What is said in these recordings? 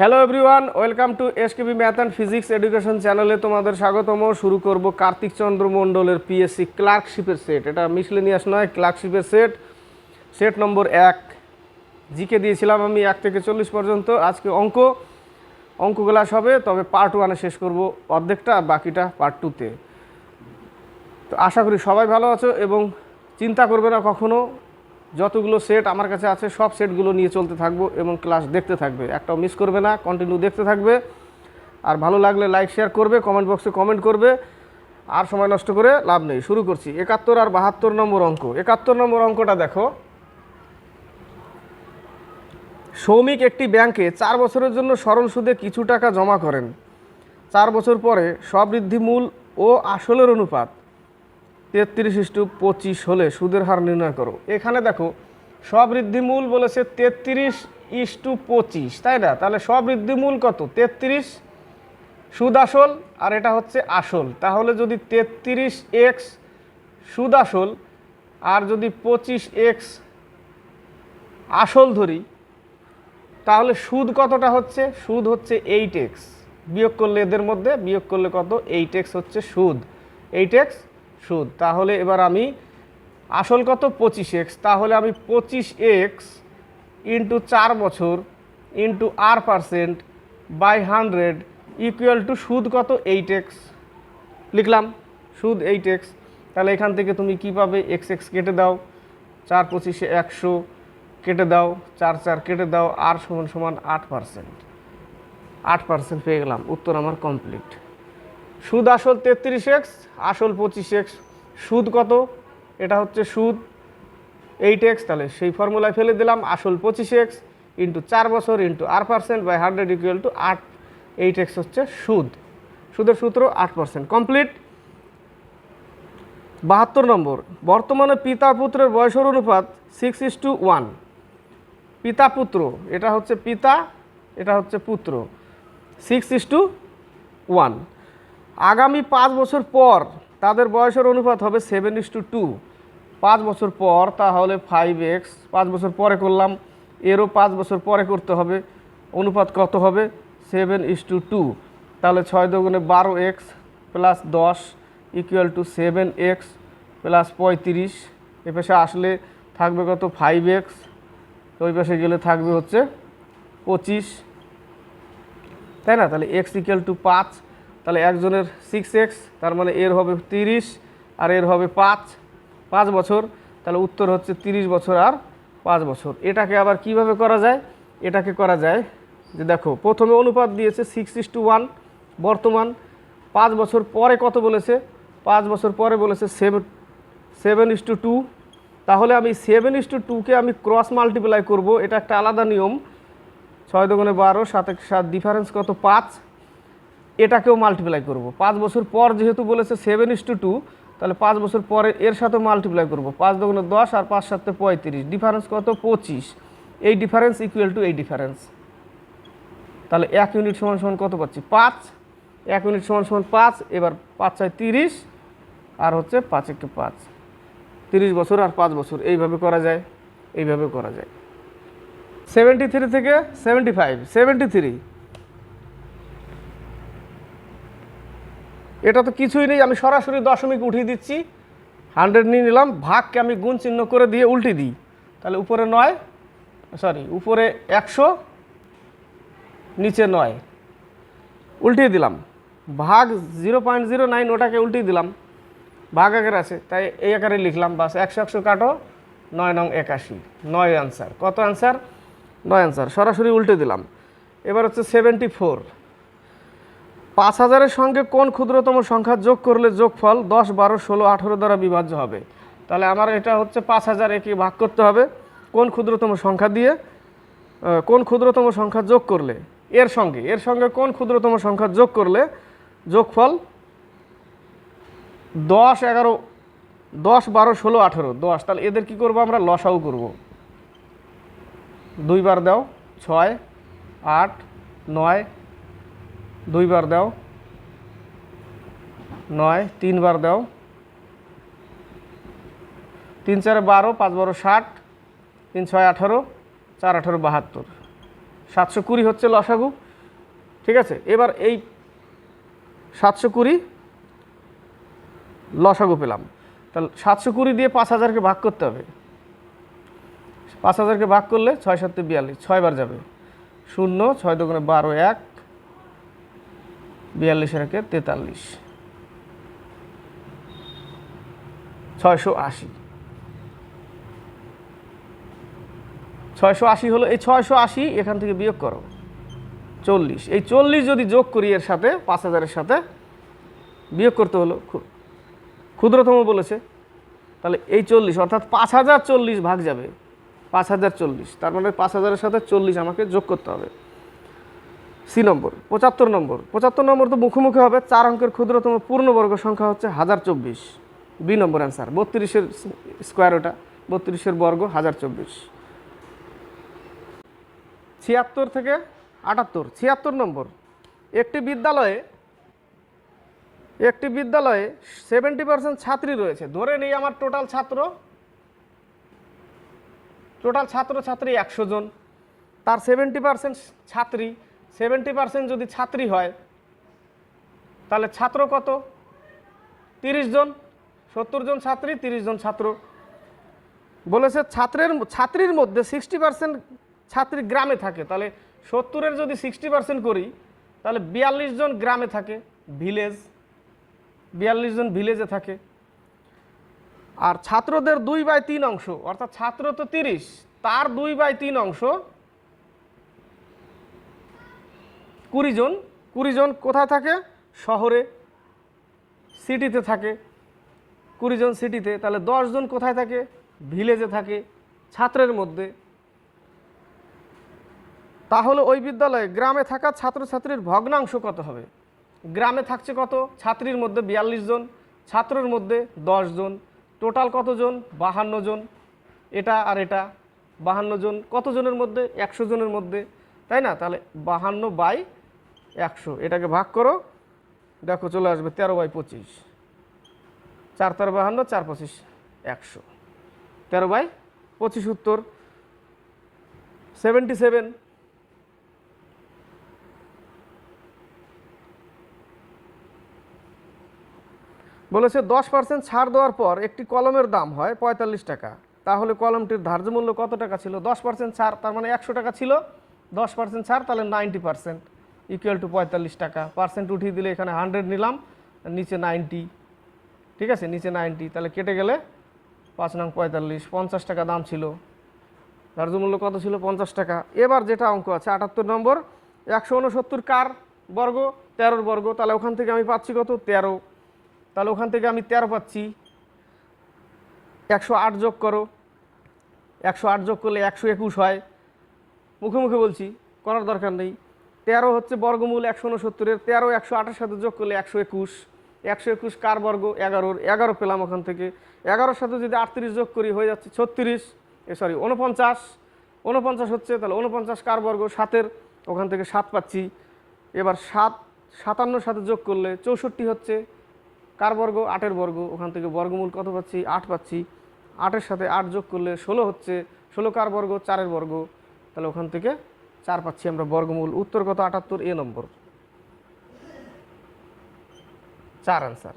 Hello everyone welcome to SKB math and physics education চ্যানেলে তোমাদের স্বাগতম। শুরু করব কার্তিক চন্দ্র মণ্ডলের পিএসসি ক্লার্কশিপের সেট এটা মিসলেনিয়াস নয় ক্লার্কশিপের সেট সেট নম্বর এক। জিকে দিয়েছিলাম আমি এক থেকে চল্লিশ পর্যন্ত। আজকে অঙ্ক। অঙ্ক ক্লাস হবে, তবে পার্ট ওয়ানে শেষ করব অর্ধেকটা, আর বাকিটা পার্ট টুতে তো আশা করি সবাই ভালো আছো এবং চিন্তা করবে না কখনো। যতগুলো সেট আমার কাছে আছে, সব সেটগুলো নিয়ে চলতে থাকব এবং ক্লাস দেখতে থাকবে। একটাও মিস করবে না কন্টিনিউ দেখতে থাকবে। আর ভালো লাগলে লাইক শেয়ার করবে কমেন্ট বক্সে কমেন্ট করবে। আর সময় নষ্ট করে লাভ নেই। শুরু করছি। একাত্তর আর বাহাত্তর নম্বর অঙ্ক। একাত্তর নম্বর অঙ্কটা দেখো। সৌমিক একটি ব্যাংকে চার বছরের জন্য সরল সুদে কিছু টাকা জমা করেন। চার বছর পরে সবৃদ্ধি মূল ও আসলের অনুপাত। তেত্রিশ ইস্টু পঁচিশ হলে সুদের হার নির্ণয় করো। এখানে দেখো সবৃদ্ধি মূল বলেছে তেত্রিশ ইস্টু পঁচিশ, তাই না? তাহলে সবৃদ্ধি মূল কত? তেত্রিশ সুদ আসল আর এটা হচ্ছে আসল। তাহলে যদি তেত্রিশ এক্স সুদ আসল আর যদি পঁচিশ এক্স আসল ধরি, তাহলে সুদ কতটা হচ্ছে? সুদ হচ্ছে এইট এক্স। বিয়োগ করলে এদের মধ্যে, বিয়োগ করলে কত? এইট এক্স হচ্ছে সুদ। এইট এক্স সুদ তাহলে এবার আমি আসল কত? পঁচিশ এক্স, তাহলে আমি পঁচিশ এক্স ইন্টু চার বছর into R percent by hundred equal to সুদ কত? Eight X. লিখলাম, সুদ এইট এক্স। তাহলে এখান থেকে তুমি কি পাবে? এক্স এক্স কেটে দাও, চার পঁচিশে একশো কেটে দাও, চার চার কেটে দাও, আর সমান সমান আট পার্সেন্ট আট পার্সেন্ট পেয়ে গেলাম, উত্তর আমার কমপ্লিট সুদ আসল তেত্রিশ এক্স আসল পঁচিশ এক্স সুদ কত? এটা হচ্ছে সুদ এইট এক্স তাহলে সেই ফর্মুলায় ফেলে দিলাম, আসল পঁচিশ এক্স ইন্টু চার বছর into R percent by hundred equal to আট এইট এক্স হচ্ছে সুদ। সুদের সূত্র আট পার্সেন্ট কমপ্লিট বাহাত্তর নম্বর। বর্তমানে পিতা পুত্রের বয়সের অনুপাত সিক্স ইস টু ওয়ান পিতা পুত্র, এটা হচ্ছে পিতা, এটা হচ্ছে পুত্র। সিক্স ইস টু ওয়ান আগামী পাঁচ বছর পর তাদের বয়সের অনুপাত হবে সেভেন ইস টু টু পাঁচ বছর পর তাহলে ফাইভ এক্স পাঁচ বছর পরে করলাম, এরও পাঁচ বছর পরে করতে হবে। অনুপাত কত হবে? সেভেন ইস টু টু তাহলে ছয় দোগুণে বারো এক্স প্লাস দশ equal to seven x plus পঁয়ত্রিশ। এ পাশে আসলে থাকবে কত? ফাইভ এক্স ওই পাশে গেলে থাকবে হচ্ছে পঁচিশ। তাই না? তাহলে এক্স ইকুয়াল টু পাঁচ। তাহলে একজনের সিক্স এক্স তার মানে এর হবে তিরিশ আর এর হবে পাঁচ পাঁচ বছর। তাহলে উত্তর হচ্ছে তিরিশ বছর আর পাঁচ বছর। এটাকে আবার কীভাবে করা যায়? এটাকে করা যায় যে দেখো, প্রথমে অনুপাত দিয়েছে সিক্স ইস টু ওয়ান বর্তমান পাঁচ বছর পরে কত বলেছে? পাঁচ বছর পরে বলেছে seven seven is to two তাহলে আমি সেভেন ইস টু টুকে আমি ক্রস মাল্টিপ্লাই করব। এটা একটা আলাদা নিয়ম। ছয় দোকানে বারো, সাত সাত ডিফারেন্স কত? পাঁচ। এটাকেও মাল্টিপ্লাই করব। পাঁচ বছর পর যেহেতু বলেছে সেভেন ইস টু টু তাহলে পাঁচ বছর পরে এর সাথে মাল্টিপ্লাই করব। পাঁচ দোকানে দশ আর পাঁচ সাথে পঁয়ত্রিশ। ডিফারেন্স কত? পঁচিশ। এই ডিফারেন্স ইকুয়াল টু এই ডিফারেন্স তাহলে এক ইউনিট সমান সমান কত পাচ্ছি? পাঁচ। এক ইউনিট সমান সমান পাঁচ, এবার পাঁচ ছয় তিরিশ, আর হচ্ছে পাঁচ একটু পাঁচ। তিরিশ বছর আর পাঁচ বছর, এইভাবে করা যায়, এইভাবে করা যায়। সেভেন্টি থ্রি থেকে সেভেন্টি ফাইভ সেভেন্টি থ্রি এটা তো কিছুই নেই, আমি সরাসরি দশমিক উঠিয়ে দিচ্ছি। হান্ড্রেড নিয়ে নিলাম, ভাগকে আমি গুণ চিহ্ন করে দিয়ে উল্টে দিই। তাহলে উপরে নয় সরি উপরে একশো, নিচে নয়। উল্টিয়ে দিলাম। ভাগ জিরো পয়েন্ট জিরো নাইন, ওটাকে উল্টিয়ে দিলাম। ভাগ আকার আছে, তাই এই আকারে লিখলাম, বাস একশো একশো কাটো, নয় নং একাশি। নয় অ্যান্সার কত অ্যান্সার নয় অ্যান্সার সরাসরি উল্টে দিলাম। এবার হচ্ছে সেভেন্টি ফোর পাঁচ হাজারের সঙ্গে কোন ক্ষুদ্রতম সংখ্যা যোগ করলে যোগফল দশ, বারো, ষোলো, আঠেরো দ্বারা বিভাজ্য হবে? তাহলে আমার এটা হচ্ছে পাঁচ হাজার একে ভাগ করতে হবে। কোন ক্ষুদ্রতম সংখ্যা দিয়ে কোন ক্ষুদ্রতম সংখ্যা যোগ করলে? এর সঙ্গে এর সঙ্গে কোন ক্ষুদ্রতম সংখ্যা যোগ করলে যোগফল দশ, এগারো, দশ, বারো, ষোলো, আঠেরো? দশ, তাহলে এদের কি করব আমরা? লসাও করব। দুইবার দাও, ছয়, আট, নয় দুইবার দাও। নয়, তিনবার দাও। তিন চারে বারো, পাঁচ বারো ষাট, তিন ছয় আঠারো, চার আঠারো বাহাত্তর। সাতশো কুড়ি হচ্ছে লসাগু, ঠিক আছে? এবার এই সাতশো কুড়ি লসাগু পেলাম। তাহলে সাতশো কুড়ি দিয়ে পাঁচ হাজারকে ভাগ করতে হবে। পাঁচ হাজারকে ভাগ করলে ছয় সাতে বিয়াল্লিশ, ছয়বার যাবে। শূন্য, ছয় দোকানে বারো এক বিয়াল্লিশের একে তেতাল্লিশ। ছয়শো আশি। ছয়শো আশি হলো, এই ছয়শো আশি এখান থেকে বিয়োগ করো। চল্লিশ। এই চল্লিশ যদি যোগ করি এর সাথে, পাঁচ হাজারের সাথে, বিয়োগ করতে হলো ক্ষুদ্রতম বলেছে। তাহলে এই চল্লিশ, অর্থাৎ পাঁচ হাজার চল্লিশ ভাগ যাবে। পাঁচ হাজার চল্লিশ। তার মানে পাঁচ হাজারের সাথে চল্লিশ আমাকে যোগ করতে হবে। সি নম্বর, পঁচাত্তর নম্বর। পঁচাত্তর নম্বর তো মুখোমুখি হবে, চার অঙ্কের ক্ষুদ্রতম পূর্ণবর্গ সংখ্যা হচ্ছে হাজার চব্বিশ। বি নম্বর অ্যান্সার বত্রিশের স্কোয়ার ওটা, বত্রিশের বর্গ, হাজার চব্বিশ। ছিয়াত্তর থেকে আটাত্তর, ছিয়াত্তর নম্বর। একটি বিদ্যালয়ে একটি বিদ্যালয়ে সেভেন্টি পার্সেন্ট ছাত্রী রয়েছে। ধরে নেই আমার টোটাল ছাত্র টোটাল ছাত্র ছাত্রী একশো জন। তার সেভেন্টি পার্সেন্ট ছাত্রী সেভেন্টি পার্সেন্ট যদি ছাত্রী হয়, তাহলে ছাত্র কত? তিরিশ জন। সত্তর জন ছাত্রী, তিরিশ জন ছাত্র। বলেছে ছাত্রের, ছাত্রীর মধ্যে সিক্সটি পার্সেন্ট ছাত্রী গ্রামে থাকে। তাহলে সত্তরের যদি সিক্সটি পার্সেন্ট করি, তাহলে বিয়াল্লিশ জন গ্রামে থাকে, ভিলেজ। বিয়াল্লিশ জন ভিলেজে থাকে। আর ছাত্রদের দুই বাই তিন অংশ, অর্থাৎ ছাত্র তো তিরিশ, তার দুই বাই তিন অংশ কুড়ি জন কুড়ি জন কোথায় থাকে? শহরে, সিটিতে থাকে। কুড়ি জন সিটিতে, তাহলে দশ জন কোথায় থাকে? ভিলেজে থাকে, ছাত্রের মধ্যে। তাহলে ওই বিদ্যালয়ে গ্রামে থাকা ছাত্রছাত্রীর ভগ্নাংশ কত হবে? গ্রামে থাকছে কত? ছাত্রীর মধ্যে বিয়াল্লিশ জন, ছাত্রের মধ্যে জন। টোটাল কতজন বাহান্ন জন। এটা আর এটা। বাহান্ন জন কতজনের মধ্যে? একশো জনের মধ্যে। তাই না? তাহলে বাহান্ন বাই একশো। এটাকে ভাগ করো। দেখো চলে আসবে তেরো বাই পঁচিশ। চার তেরো বাহান্ন চার পঁচিশ, একশো। তেরো বাই পঁচিশ উত্তর। Seventy seven. বলেছে দশ পার্সেন্ট ছাড় দেওয়ার পর একটি কলমের দাম হয় পঁয়তাল্লিশ টাকা। তাহলে কলমটির ধার্য মূল্য কত টাকা ছিল? দশ পার্সেন্ট ছাড়, তার মানে একশো টাকা ছিল। দশ পার্সেন্ট ছাড়, তাহলে নাইনটি পার্সেন্ট। ইকুয়াল টু পঁয়তাল্লিশ টাকা। পার্সেন্ট উঠিয়ে দিলে এখানে হান্ড্রেড নিলাম, নিচে নাইনটি ঠিক আছে? নিচে নাইনটি তাহলে কেটে গেলে পাঁচ নং পঁয়তাল্লিশ। পঞ্চাশ টাকা দাম ছিল। ধার্য মূল্য কত ছিল? পঞ্চাশ টাকা। এবার যেটা অঙ্ক আছে, আটাত্তর নম্বর, একশো উনসত্তর কার বর্গ? তেরোর বর্গ। তাহলে ওখান থেকে আমি পাচ্ছি কত? তেরো। তাহলে ওখান থেকে আমি তেরো পাচ্ছি। একশো আট যোগ করো। একশো আট যোগ করলে একশো একুশ হয়। মুখে মুখে বলছি, করার দরকার নেই। তেরো হচ্ছে বর্গমূল একশো উনসত্তরের, তেরো একশো আটের সাথে যোগ করলে একশো একুশ। একশো একুশ কার বর্গ? এগারোর। এগারো পেলাম ওখান থেকে। এগারোর সাথে যদি আটত্রিশ যোগ করি, হয়ে যাচ্ছে ছত্রিশ। এ সরি উনপঞ্চাশ উনপঞ্চাশ হচ্ছে তাহলে উনপঞ্চাশ কার বর্গ? সাতের। ওখান থেকে সাত পাচ্ছি। এবার সাত সাতান্নর সাথে যোগ করলে চৌষট্টি হচ্ছে কার বর্গ? আটের বর্গ। ওখান থেকে বর্গমূল কত পাচ্ছি? আট পাচ্ছি। আটের সাথে আট যোগ করলে ষোলো হচ্ছে। ষোলো কার বর্গ? চারের বর্গ। তাহলে ওখান থেকে চার পাচ্ছি আমরা বর্গমূল, উত্তর কত? আটাত্তর, এ নম্বর। চার আনসার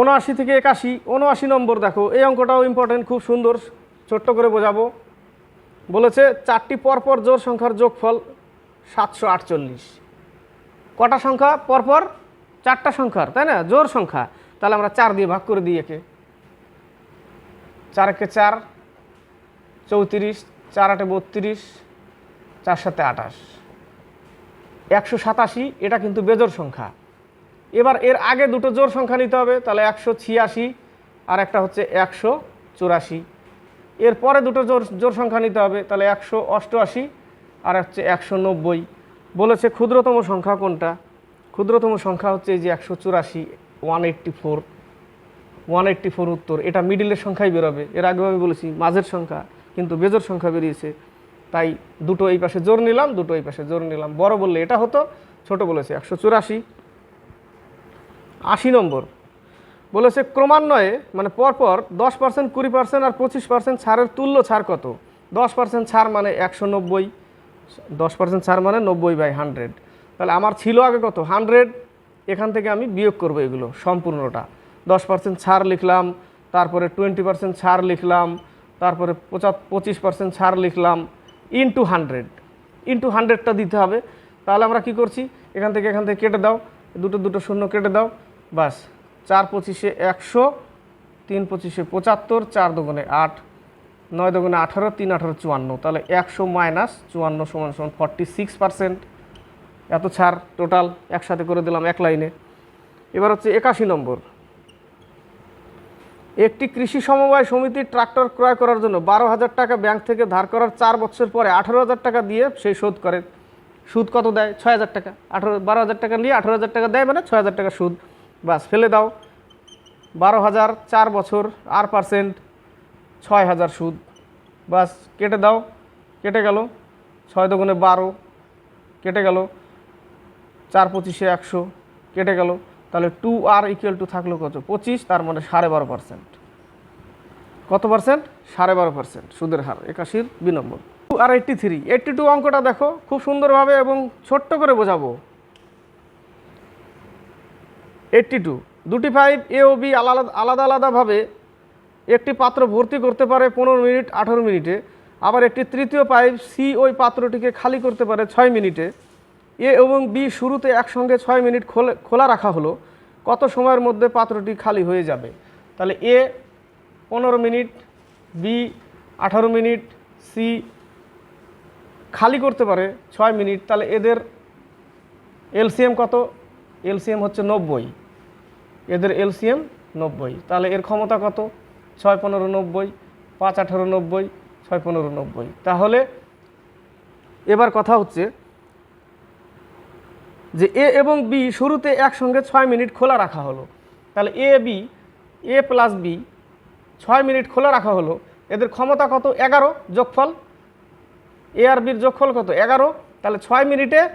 উনআশি থেকে একাশি উনআশি নম্বর দেখো, এই অঙ্কটাও ইম্পর্টেন্ট খুব সুন্দর, ছোট্ট করে বোঝাবো। বলেছে, চারটি পরপর জোর সংখ্যার যোগফল সাতশো আটচল্লিশ। কটা সংখ্যা? পরপর চারটা সংখ্যার, তাই না? জোর সংখ্যা। তাহলে আমরা চার দিয়ে ভাগ করে দিই একে। চারকে চার, চৌত্রিশ চার আটে বত্রিশ চার সাথে আঠাশ। একশো সাতাশি, এটা কিন্তু বেজোর সংখ্যা। এবার এর আগে দুটো জোর সংখ্যা নিতে হবে, তাহলে একশো ছিয়াশি আর একটা হচ্ছে একশো চুরাশি। এর পরে দুটো জোর জোর সংখ্যা নিতে হবে, তাহলে একশো অষ্টআশি আর হচ্ছে একশো নব্বই। বলেছে ক্ষুদ্রতম সংখ্যা কোনটা? ক্ষুদ্রতম সংখ্যা হচ্ছে এই যে একশো চুরাশি, one eighty four. One eighty four উত্তর, এটা মিডিলের সংখ্যাই বেরোবে। এর আগেও আমি বলেছি, মাঝের সংখ্যা। কিন্তু বেজোর সংখ্যা বেরিয়েছে। তাই দুটো এই পাশে জোর নিলাম, দুটো এই পাশে জোর নিলাম। বড় বললে এটা হতো, ছোট বলেছে একশো চুরাশি। আশি নম্বর। বলেছে ক্রমান্বয়ে মানে পরপর দশ পার্সেন্ট কুড়ি পার্সেন্ট আর পঁচিশ পার্সেন্ট ছাড়ের তুল্য ছাড় কত? দশ পার্সেন্ট ছাড় মানে একশো নব্বই, দশ পার্সেন্ট ছাড় মানে নব্বই বাই হান্ড্রেড। তাহলে আমার ছিল আগে কত? হান্ড্রেড। এখান থেকে আমি বিয়োগ করব এগুলো, সম্পূর্ণটা। দশ পার্সেন্ট ছাড় লিখলাম, তারপরে টোয়েন্টি পার্সেন্ট ছাড় লিখলাম তারপরে পঁচা পঁচিশ পার্সেন্ট ছাড় লিখলাম ইন্টু হান্ড্রেড ইন্টু হান্ড্রেডটা দিতে হবে। তাহলে আমরা কি করছি? এখান থেকে এখান থেকে কেটে দাও। দুটো দুটো শূন্য কেটে দাও। বাস চার পঁচিশে একশো, তিন পঁচিশে পঁচাত্তর, চার দোকানে আট, নয় দোকানে আঠারো, তিন আঠারো চুয়ান্ন। তাহলে একশো মাইনাস চুয়ান্ন সমান সমান ফর্টি সিক্স পার্সেন্ট এত ছাড় টোটাল, একসাথে করে দিলাম এক লাইনে। এবার হচ্ছে একাশি নম্বর। একটি কৃষি সমবায় সমিতির ট্রাক্টর ক্রয় করার জন্য বারো হাজার টাকা ব্যাংক থেকে ধার করার চার বছর পরে আঠারো হাজার টাকা দিয়ে সেই শোধ করে। সুদ কত দেয়? ছয় হাজার টাকা। আঠারো বারো হাজার টাকা নিয়ে আঠারো হাজার টাকা দেয় মানে ছয় হাজার টাকা সুদ। বাস, ফেলে দাও। বারো হাজার চার বছর, আর পার্সেন্ট ছয় হাজার সুদ। বাস, কেটে দাও। কেটে গেল। ছয় দোকানে বারো। কেটে গেল। চার পঁচিশে একশো। কেটে গেল। তাহলে টু আর ইকুয়াল টু থাকল কত? পঁচিশ, তার মানে সাড়ে বারো পার্সেন্ট কত পার্সেন্ট সাড়ে বারো পার্সেন্ট সুদের হার, একাশির বি নম্বর টু আর এইট্টি থ্রি এইট্টি টু অঙ্কটা দেখো, খুব সুন্দরভাবে এবং ছোট্ট করে বোঝাবো। এইট্টি টু দুটি পাইপ এ ও বি আলাদা আলাদা, আলাদাভাবে একটি পাত্র ভর্তি করতে পারে পনেরো মিনিট, আঠেরো মিনিটে। আবার একটি তৃতীয় পাইপ সি ওই পাত্রটিকে খালি করতে পারে ছয় মিনিটে। এ এবং বি শুরুতে একসঙ্গে ছয় মিনিট খোলে রাখা হলো। কত সময়ের মধ্যে পাত্রটি খালি হয়ে যাবে? তাহলে এ পনেরো মিনিট, বি আঠারো মিনিট, সি খালি করতে পারে ছয় মিনিট। তাহলে এদের এলসিএম কত? এলসিএম হচ্ছে নব্বই। এদের এলসিএম নব্বই। তাহলে এর ক্ষমতা কত? ছয় পনেরো নব্বই, পাঁচ আঠারো নব্বই, ছয় পনেরো নব্বই। তাহলে এবার কথা হচ্ছে যে এ এবং বি শুরুতে একসঙ্গে ছয় মিনিট খোলা রাখা হলো। তাহলে A, B, A plus B, ছয় মিনিট খোলা রাখা হলো। এদের ক্ষমতা কত? এগারো। যোগফল? এ আর বির যোগফল কত? এগারো। তাহলে ছয় মিনিটে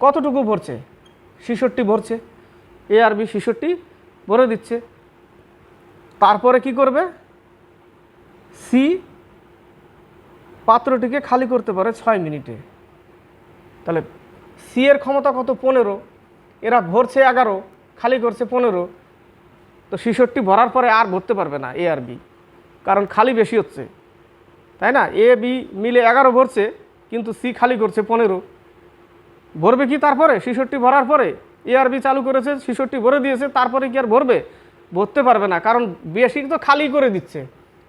কতটুকু ভরছে? ছিষট্টি ভরছে। এ আর বি ছিষট্টি ভরে দিচ্ছে। তারপরে কি করবে? সি পাত্রটিকে খালি করতে পারে ছয় মিনিটে। তাহলে সি এর ক্ষমতা কত? পনেরো। এরা ভরছে এগারো, খালি করছে পনেরো। তো ছিষট্টি ভরার পরে আর ভরতে পারবে না এ আর বি। কারণ খালি বেশি হচ্ছে। তাই না? এ, বি মিলে এগারো ভরছে, কিন্তু সি খালি করছে পনেরো। ভরবে কি তারপরে? ছিষট্টি ভরার পরে এ আর বি চালু করেছে, ছিষট্টি ভরে দিয়েছে, তারপরে কি আর ভরবে? ভরতে পারবে না, কারণ বেশি তো খালি করে দিচ্ছে।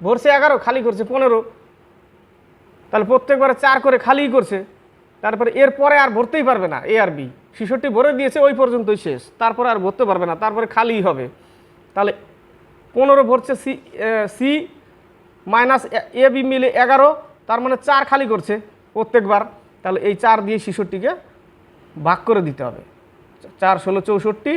ভরছে এগারো, খালি করছে পনেরো। তাহলে প্রত্যেকবারে চার করে খালি করছে। তারপরে এরপরে আর ভরতেই পারবে না এ আর বি শিশুটি ভরে দিয়েছে, ওই পর্যন্তই শেষ। তারপরে আর ভরতে পারবে না, তারপরে খালিই হবে। তাহলে পনেরো ভরছে C C minus A B মিলে এগারো, তার মানে চার খালি করছে প্রত্যেকবার। তাহলে এই চার দিয়ে শিশুটিকে ভাগ করে দিতে হবে। চার ষোলো চৌষট্টি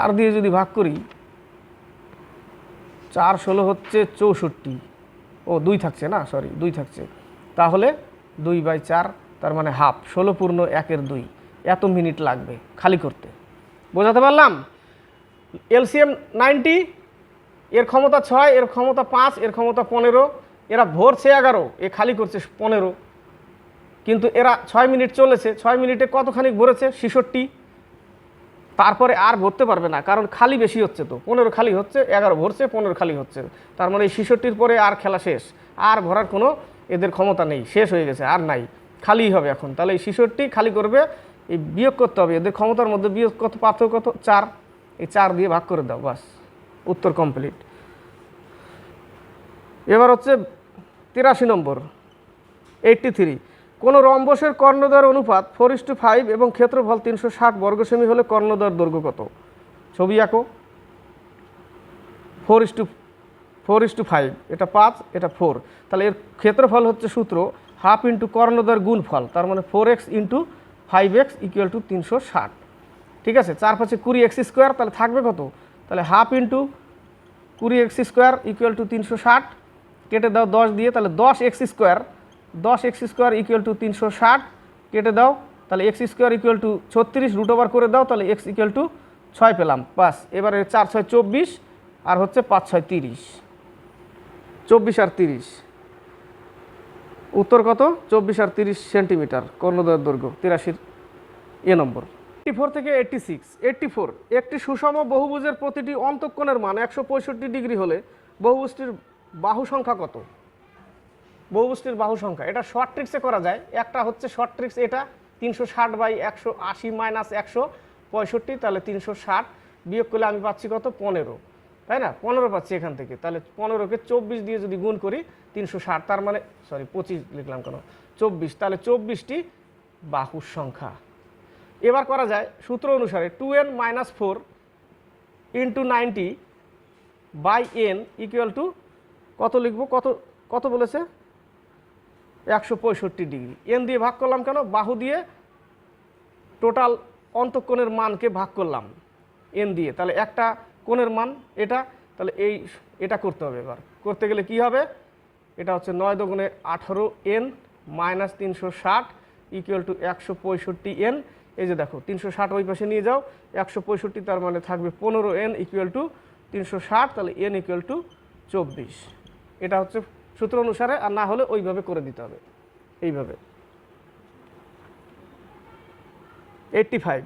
চার দিয়ে যদি ভাগ করি, চার ষোলো হচ্ছে চৌষট্টি। ও, দুই থাকছে না সরি দুই থাকছে। তাহলে দুই বাই চার, তার মানে হাফ, ষোলো পূর্ণ একের দুই। এত মিনিট লাগবে খালি করতে। বোঝাতে পারলাম? এলসিএম নাইনটি, এর ক্ষমতা ছয়, এর ক্ষমতা পাঁচ, এর ক্ষমতা পনেরো, এরা ভরছে এগারো, এ খালি করছে পনেরো। কিন্তু এরা ছয় মিনিট চলেছে, ছয় মিনিটে কতখানি ভরেছে? ছিষট্টি। তারপরে আর ভরতে পারবে না, কারণ খালি বেশি হচ্ছে তো। পনেরো খালি হচ্ছে, এগারো ভরছে, পনেরো খালি হচ্ছে। তার মানে এই ছিষট্টির পরে আর খেলা শেষ। আর ভরার কোনো এদের ক্ষমতা নেই, শেষ হয়ে গেছে, আর নাই। খালি হবে এখন। তাহলে এই ছিষট্টি খালি করবে, এই বিয়োগ করতে হবে। এদের ক্ষমতার মধ্যে বিয়োগ কত, পার্থক্য কত? চার। এই চার দিয়ে ভাগ করে দাও, বাস। উত্তর কমপ্লিট এবার হচ্ছে তিরাশি নম্বর। এইটটি থ্রি কোনো রম্বসের কর্ণদ্বয়ের অনুপাত ফোর ইস টু ফাইভ এবং ক্ষেত্রফল তিনশো ষাট বর্গ সেমি হলে কর্ণদ্বয়ের দৈর্ঘ্য কত? ছবি আঁকো। Four is to four is to five এটা পাঁচ, এটা ফোর তাহলে এর ক্ষেত্রফল হচ্ছে সূত্র হাফ ইন্টু কর্ণদ্বয়ের গুণফল, তার মানে four x into five x equal to তিনশো ষাট। ঠিক আছে? চার পাঁচে কুড়ি এক্স স্কোয়ার তাহলে থাকবে কত? তাহলে হাফ ইন্টু কুড়ি এক্স স্কোয়ার ইকুয়াল টু তিনশো ষাট, কেটে দাও দশ দিয়ে, তাহলে দশ এক্স স্কোয়ার দশ এক্স স্কোয়ার ইকুয়াল টু তিনশো ষাট, কেটে দাও, তাহলে এক্স স্কোয়ার ইকুয়াল টু ছত্রিশ রুট ওভার করে দাও, তাহলে এক্স ইকুয়াল টু ছয় পেলাম। বাস, এবারে চার ছয় চব্বিশ আর হচ্ছে পাঁচ ছয় তিরিশ। চব্বিশ আর তিরিশ। উত্তর কত? চব্বিশ আর তিরিশ সেন্টিমিটার, কর্ণদয়ের দৈর্ঘ্য, তিরাশির এ নম্বর। এইটি ফোর থেকে এইটটি সিক্স এইটটি ফোর একটি সুষম বহুভুজের প্রতিটি অন্তঃকোণের মান একশো পঁয়ষট্টি ডিগ্রি হলে বহুভুজটির বাহু সংখ্যা কত? বহুভুজটির বাহু সংখ্যা। এটা শর্ট ট্রিক্সে করা যায়। একটা হচ্ছে শর্ট ট্রিক্স এটা তিনশো ষাট বাই একশো আশি মাইনাস একশো পঁয়ষট্টি, তাহলে তিনশো ষাট। বিয়োগ করলে আমি পাচ্ছি কত? পনেরো। তাই না? পনেরো পাচ্ছি এখান থেকে। তাহলে পনেরোকে চব্বিশ দিয়ে যদি গুণ করি, তিনশো ষাট, তার মানে সরি পঁচিশ লিখলাম কেন? চব্বিশ। তাহলে চব্বিশটি বাহুর সংখ্যা। এবার করা যায় সূত্র অনুসারে two n minus four into ninety by n equal to কত লিখব? কত কত বলেছে? একশো পঁয়ষট্টি ডিগ্রি। এন দিয়ে ভাগ করলাম কেন? বাহু দিয়ে টোটাল অন্তঃকোণের মানকে ভাগ করলাম এন দিয়ে। তাহলে একটা কোণের মান এটা, তাহলে এই এটা করতে হবে এবার। করতে গেলে কি হবে? এটা হচ্ছে নয় দোগুণে আঠারো এন মাইনাস তিনশো ষাট ইকুয়াল টু একশো পঁয়ষট্টি এন। এই যে দেখো, তিনশো ষাট ওই পাশে নিয়ে যাও, একশো পঁয়ষট্টি তার মানে থাকবে পনেরো এন ইকুয়াল টু তিনশো ষাট, তাহলে এন ইকুয়াল টু চব্বিশ। এটা হচ্ছে সূত্র অনুসারে আর না হলে ওইভাবে করে দিতে হবে। এইভাবে। এইটটি ফাইভ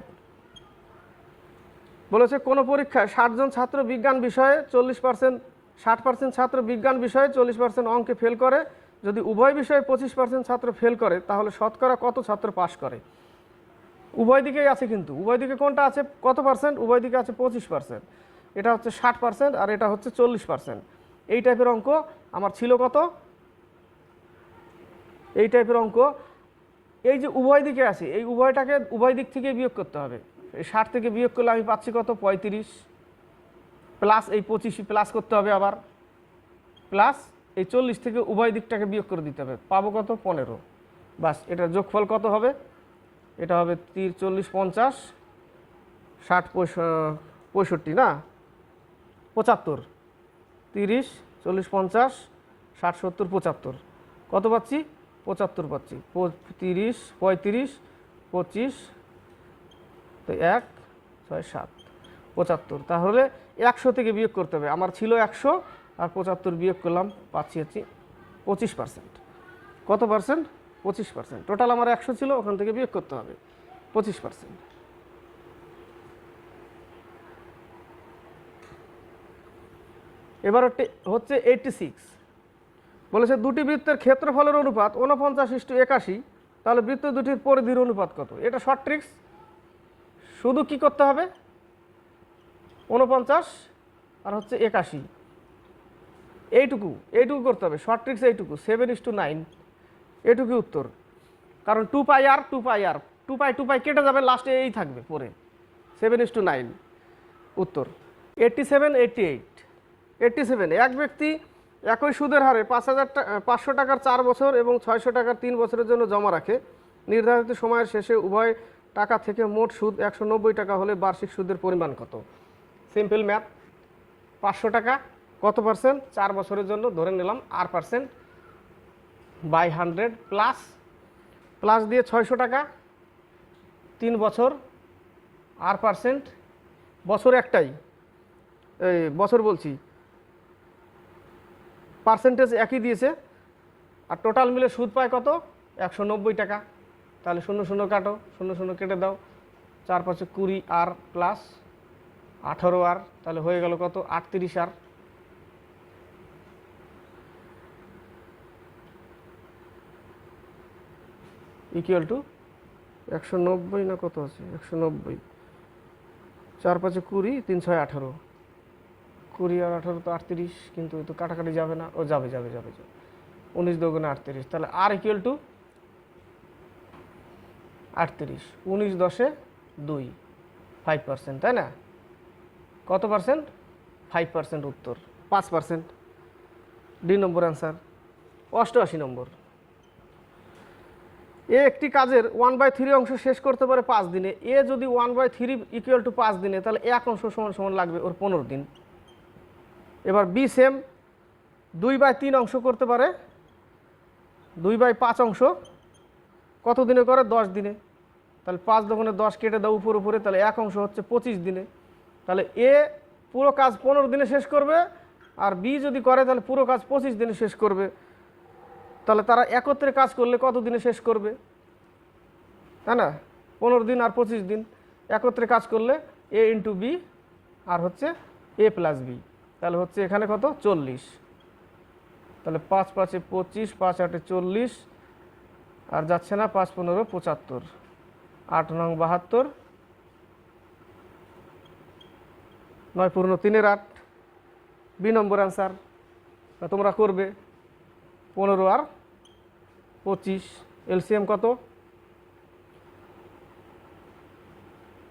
বলেছে, কোনো পরীক্ষায় ষাটজন ছাত্র বিজ্ঞান বিষয়ে চল্লিশ পার্সেন্ট ষাট পার্সেন্ট ছাত্র বিজ্ঞান বিষয়ে চল্লিশ পার্সেন্ট অঙ্কে ফেল করে। যদি উভয় বিষয়ে পঁচিশ পার্সেন্ট ছাত্র ফেল করে, তাহলে শতকরা কত ছাত্র পাশ করে? উভয় দিকেই আছে কিন্তু। উভয় দিকে কোনটা আছে? কত পার্সেন্ট উভয় দিকে আছে পঁচিশ পার্সেন্ট এটা হচ্ছে ষাট পার্সেন্ট আর এটা হচ্ছে চল্লিশ পার্সেন্ট এই টাইপের অঙ্ক আমার ছিল কত? এই টাইপের অঙ্ক। এই যে উভয় দিকে আছে, এই উভয়টাকে উভয় দিক থেকে বিয়োগ করতে হবে। এই ষাট থেকে বিয়োগ করলে আমি পাচ্ছি কত? পঁয়ত্রিশ। প্লাস এই পঁচিশ প্লাস করতে হবে আবার। প্লাস এই চল্লিশ থেকে উভয় দিকটাকে বিয়োগ করে দিতে হবে। পাবো কত? পনেরো। বাস, এটার যোগফল কত হবে? এটা হবে তির চল্লিশ পঞ্চাশ, ষাট পঁয়ষট্টি না? পঁচাত্তর। তিরিশ চল্লিশ পঞ্চাশ, ষাট, সত্তর, পঁচাত্তর। কত পাচ্ছি? পঁচাত্তর পাচ্ছি। তিরিশ পঁয়ত্রিশ, পঁচিশ, তো এক, ছয়, সাত। পঁচাত্তর। তাহলে একশো থেকে বিয়োগ করতে হবে। আমার ছিল একশো, আর পঁচাত্তর বিয়োগ করলাম, পাচ্ছি হচ্ছে পঁচিশ পার্সেন্ট কত পার্সেন্ট পঁচিশ পার্সেন্ট টোটাল আমার একশো ছিল, ওখান থেকে বিয়োগ করতে হবে, পঁচিশ পার্সেন্ট এবার হচ্ছে- এইটটি সিক্স বলেছে, দুটি বৃত্তের ক্ষেত্রফলের অনুপাত উনপঞ্চাশ ইস্টু একাশি, তাহলে বৃত্ত দুটির পরিধির অনুপাত কত? এটা শর্ট ট্রিক্স শুধু কি করতে হবে? উনপঞ্চাশ আর হচ্ছে একাশি। এইটুকু এইটুকু করতে হবে। শর্ট ট্রিক্স এইটুকু সেভেন ইস টু নাইন এটুকু উত্তর। কারণ two pi r two pi r two pi two pi কেটে যাবে লাস্টে এই থাকবে, পরে। সেভেন ইস টু নাইন উত্তর। Eighty seven eighty eight eighty seven এক ব্যক্তি একই সুদের হারে পাঁচ হাজার পাঁচশো টাকার চার বছর এবং ছয়শো টাকার তিন বছরের জন্য জমা রাখে। নির্ধারিত সময়ের শেষে উভয় টাকা থেকে মোট সুদ একশো নব্বই টাকা হলে বার্ষিক সুদের পরিমাণ কত? সিম্পল ম্যাথ পাঁচশো টাকা, কত পার্সেন্ট চার বছরের জন্য ধরে নিলাম R percent by hundred plus plus দিয়ে ছয়শো টাকা, তিন বছর, আর পার্সেন্ট বছর একটাই। এই, বছর বলছি। পার্সেন্টেজ একই দিয়েছে। আর টোটাল মিলে সুদ পায় কত? একশো নব্বই টাকা। তাহলে শূন্য শূন্য কাটো, শূন্য শূন্য কেটে দাও। চার পাঁচে কুড়ি আর প্লাস আঠারো আর, তাহলে হয়ে গেল কত? আটত্রিশ আর। ইকুয়াল টু একশো নব্বই না কত আছে? একশো নব্বই। চার পাঁচে কুড়ি, তিন ছয় আঠারো। কুড়ি আর আঠারো তো আটত্রিশ, কিন্তু তো কাটাকাটি যাবে না। ও যাবে যাবে যাবে যাবে। উনিশ দোগুণে আটত্রিশ। তাহলে আর ইকুয়াল টু আটত্রিশ। উনিশ দশে দুই। ফাইভ পার্সেন্ট তাই না? কত পার্সেন্ট ফাইভ পার্সেন্ট উত্তর। পাঁচ পার্সেন্ট ডি নম্বর অ্যান্সার অষ্টআশি নম্বর। এ একটি কাজের ওয়ান বাই থ্রি অংশ শেষ করতে পারে পাঁচ দিনে। এ যদি one by three equal to পাঁচ দিনে, তাহলে এক অংশ সমান সমান লাগবে ওর পনেরো দিন। এবার বি সেম দুই বাই তিন অংশ করতে পারে, দুই বাই পাঁচ অংশ, কত দিনে করে? দশ দিনে। তাহলে পাঁচ দোকানে দশ কেটে দাও উপর উপরে, তাহলে এক অংশ হচ্ছে পঁচিশ দিনে। তাহলে এ পুরো কাজ পনেরো দিনে শেষ করবে, আর বি যদি করে, তাহলে পুরো কাজ পঁচিশ দিনে শেষ করবে। তাহলে তারা একত্রে কাজ করলে কত দিনে শেষ করবে? তাই না? পনেরো দিন আর পঁচিশ দিন। একত্রে কাজ করলে এ ইন্টু বি আর হচ্ছে এ প্লাস বি তাহলে হচ্ছে এখানে কত? চল্লিশ। তাহলে পাঁচ পাঁচে পঁচিশ, পাঁচ আটে চল্লিশ, আর যাচ্ছে না পাঁচ পনেরো, পঁচাত্তর। আট নং বাহাত্তর। নয় পূর্ণ তিনের আট। B number answer. তোমরা করবে। পনেরো আর পঁচিশ। এলসিএম কত?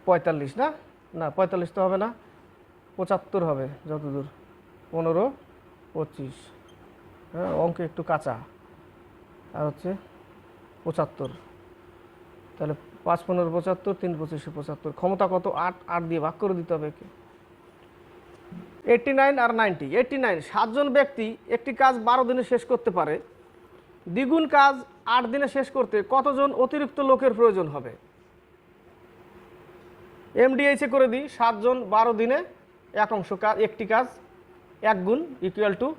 পঁয়তাল্লিশ না? না, পঁয়তাল্লিশ তো হবে না। পঁচাত্তর হবে, যতদূর। পনেরো, পঁচিশ। হ্যাঁ অঙ্ক একটু কাঁচা। আর হচ্ছে পঁচাত্তর। তাহলে পাঁচ পনেরো পঁচাত্তর, তিন পঁচিশে পঁচাত্তর। ক্ষমতা কত? আট আট দিয়ে ভাগ করে দিতে হবে একে। এইটটি নাইন আর নাইনটি এইটটি নাইন সাতজন ব্যক্তি একটি কাজ বারো দিনে শেষ করতে পারে। দ্বিগুণ কাজ আট দিনে শেষ করতে কতজন অতিরিক্ত লোকের প্রয়োজন হবে? এমডিএইচে করে দিই, সাতজন বারো দিনে এক অংশ কাজ একটি কাজ এক গুণ ইকুয়াল টু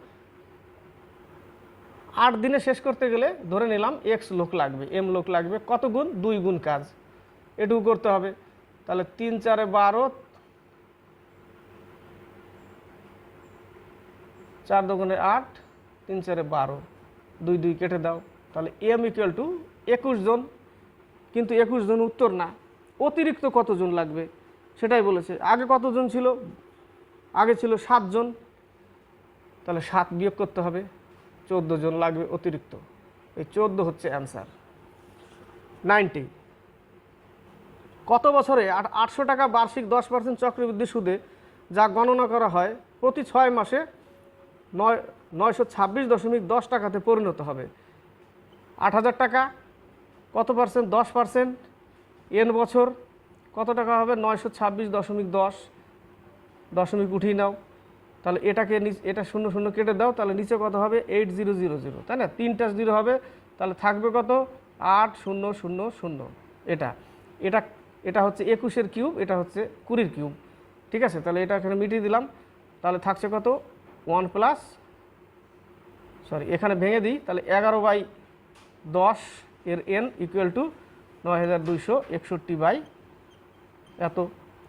আট দিনে শেষ করতে গেলে ধরে নিলাম এক্স লোক লাগবে এম লোক লাগবে, কত গুণ? দুই গুণ কাজ। এটুকু করতে হবে। তাহলে তিন চারে বারো, চার দোকানে আট, তিন চারে বারো, দুই দুই কেটে দাও। তাহলে এম ইকুয়াল টু একুশ জন। কিন্তু একুশ জন উত্তর না। অতিরিক্ত কতজন লাগবে? সেটাই বলেছে। আগে কতজন ছিল? আগে ছিল সাতজন তাহলে সাত বিয়োগ করতে হবে। চোদ্দ জন লাগবে অতিরিক্ত। এই চোদ্দ হচ্ছে অ্যান্সার। নাইনটি। কত বছরে আট আটশো টাকা বার্ষিক দশ পার্সেন্ট চক্রবৃদ্ধি সুদে যা গণনা করা হয়, প্রতি ছয় মাসে নয় নয়শো ছাব্বিশ দশমিক দশ টাকাতে পরিণত হবে। আট হাজার টাকা, কত পার্সেন্ট? দশ পার্সেন্ট। এন বছর কত টাকা হবে? নয়শো ছাব্বিশ দশমিক দশ। দশমিক উঠিয়ে নাও। তাহলে এটাকে এটা শূন্য শূন্য কেটে দাও, তাহলে নিচে কত হবে? এইট জিরো জিরো জিরো তাই না? তিনটা জিরো হবে, তাহলে থাকবে কত? আট শূন্য শূন্য শূন্য। এটা এটা এটা হচ্ছে একুশের কিউব এটা হচ্ছে কুড়ির কিউব ঠিক আছে? তাহলে এটা এখানে মিটিয়ে দিলাম। তাহলে থাকছে কত? ওয়ান প্লাস সরি এখানে ভেঙে দিই, তাহলে এগারো বাই দশ এর এন ইকুয়াল টু নয় হাজার দুইশো একষট্টি বাই এত।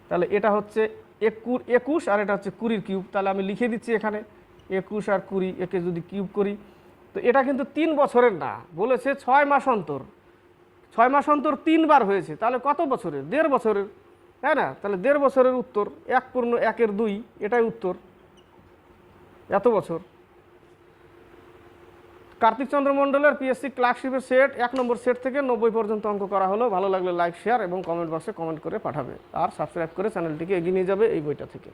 তাহলে এটা হচ্ছে একুশ আর এটা হচ্ছে কুড়ির কিউব। তাহলে আমি লিখে দিচ্ছি এখানে, একুশ আর কুড়ি, একে যদি কিউব করি। তো এটা কিন্তু তিন বছরের না, বলেছে ছয় মাস অন্তর। ছয় মাস অন্তর তিনবার হয়েছে, তাহলে কত বছরের? দেড় বছরের, তাই না? তাহলে দেড় বছরের উত্তর, এক পূর্ণ একের দুই, এটাই উত্তর। এত বছর। কার্তিক চন্দ্র মণ্ডলের পিএসসি ক্লার্কশিপের সেট এক নম্বর সেট থেকে নব্বই পর্যন্ত অঙ্ক করা হলো। ভালো লাগলে লাইক শেয়ার এবং কমেন্ট বক্সে কমেন্ট করে পাঠাবে। আর সাবস্ক্রাইব করে চ্যানেলটিকে এগিয়ে নিয়ে যাবে এই বইটা থেকে।